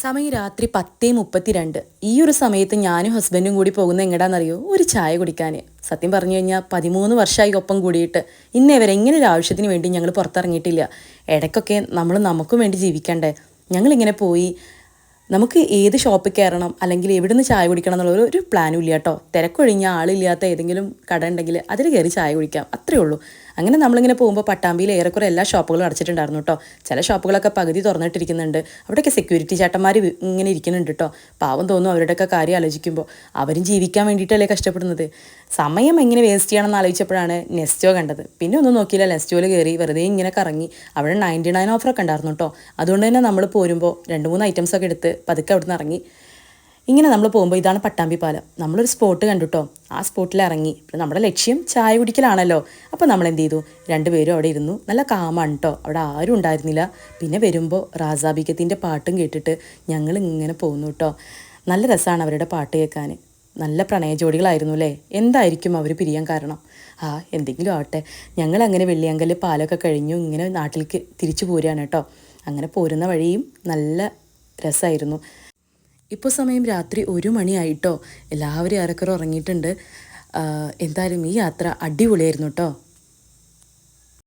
സമയം രാത്രി പത്തേ മുപ്പത്തിരണ്ട്. ഈ ഒരു സമയത്ത് ഞാനും ഹസ്ബൻഡും കൂടി പോകുന്ന എങ്ങടാന്നറിയോ? ഒരു ചായ കുടിക്കാൻ. സത്യം പറഞ്ഞു കഴിഞ്ഞാൽ പതിമൂന്ന് വർഷമായി ഒപ്പം കൂടിയിട്ട്. ഇന്നേ വരെ ഒരു ആവശ്യത്തിന് വേണ്ടി ഞങ്ങൾ പുറത്തിറങ്ങിയിട്ടില്ല. ഇടയ്ക്കൊക്കെ നമ്മൾ നമുക്കും വേണ്ടി ജീവിക്കണ്ടേ? ഞങ്ങളിങ്ങനെ പോയി. നമുക്ക് ഏത് ഷോപ്പിൽ കയറണം? അല്ലെങ്കിൽ എവിടെ നിന്ന് ചായ കുടിക്കണം എന്നുള്ള ഒരു പ്ലാനും ഇല്ല കേട്ടോ. തിരക്കൊഴിഞ്ഞ ആളില്ലാത്ത ഏതെങ്കിലും കട ഉണ്ടെങ്കിൽ അതിൽ കയറി ചായ കുടിക്കാം. അത്രയേ ഉള്ളൂ. അങ്ങനെ നമ്മളിങ്ങനെ പോകുമ്പോൾ പട്ടാമ്പിയിൽ ഏറെക്കുറെ എല്ലാ ഷോപ്പുകളും അടച്ചിട്ടുണ്ടായിരുന്നു കേട്ടോ ചില ഷോപ്പുകളൊക്കെ പകുതി തുറന്നിട്ടിരിക്കുന്നുണ്ട്. അവിടെയൊക്കെ സെക്യൂരിറ്റി ചേട്ടന്മാർ ഇങ്ങനെ ഇരിക്കുന്നുണ്ട് കേട്ടോ പാവം തോന്നും അവരുടെയൊക്കെ കാര്യം ആലോചിക്കുമ്പോൾ അവരും ജീവിക്കാൻ വേണ്ടിയിട്ടല്ലേ കഷ്ടപ്പെടുന്നത്. സമയം എങ്ങനെ വേസ്റ്റ് ചെയ്യണമെന്ന് ആലോചിച്ചപ്പോഴാണ് നെസ്റ്റോ കണ്ടത്. പിന്നെ ഒന്നും നോക്കിയില്ല. നെസ്റ്റോയിൽ കയറി വെറുതെ ഇങ്ങനെ കറങ്ങി അവിടെ നയന്റി നയൻ ഓഫറൊക്കെ ഉണ്ടായിരുന്നു കേട്ടോ അതുകൊണ്ട് തന്നെ നമ്മൾ പോരുമ്പോൾ രണ്ട് മൂന്ന് ഐറ്റംസൊക്കെ എടുത്ത് പതുക്കെ അവിടെ നിന്ന് ഇറങ്ങി. ഇങ്ങനെ നമ്മൾ പോകുമ്പോൾ ഇതാണ് പട്ടാമ്പി പാലം. നമ്മളൊരു സ്പോട്ട് കണ്ടുട്ടോ? ആ സ്പോട്ടിൽ ഇറങ്ങി. നമ്മുടെ ലക്ഷ്യം ചായ കുടിക്കലാണല്ലോ. അപ്പോൾ നമ്മൾ എന്ത് ചെയ്തു? രണ്ടുപേരും അവിടെ ഇരുന്നു. നല്ല കാമാണ് കേട്ടോ അവിടെ ആരും ഉണ്ടായിരുന്നില്ല. പിന്നെ വരുമ്പോൾ റാസാബിക്കത്തിന്റെ പാട്ടും കേട്ടിട്ട് ഞങ്ങൾ ഇങ്ങനെ പോകുന്നു കേട്ടോ നല്ല രസമാണ് അവരുടെ പാട്ട് കേൾക്കാൻ നല്ല പ്രണയ ജോഡികളായിരുന്നു അല്ലേ എന്തായിരിക്കും അവർ പിരിയാൻ കാരണം? ആ എന്തെങ്കിലും ആവട്ടെ. ഞങ്ങൾ അങ്ങനെ വെള്ളിയങ്കൽ പാലൊക്കെ കഴിഞ്ഞു. ഇങ്ങനെ നാട്ടിലേക്ക് തിരിച്ചു പോരുകയാണ് കേട്ടോ അങ്ങനെ പോരുന്ന വഴിയും നല്ല രസമായിരുന്നു ഇപ്പോൾ സമയം രാത്രി ഒരു മണിയായിട്ടോ എല്ലാവരും ഏറെക്കുറെ ഉറങ്ങിയിട്ടുണ്ട്. എന്തായാലും ഈ യാത്ര അടിപൊളിയായിരുന്നു കേട്ടോ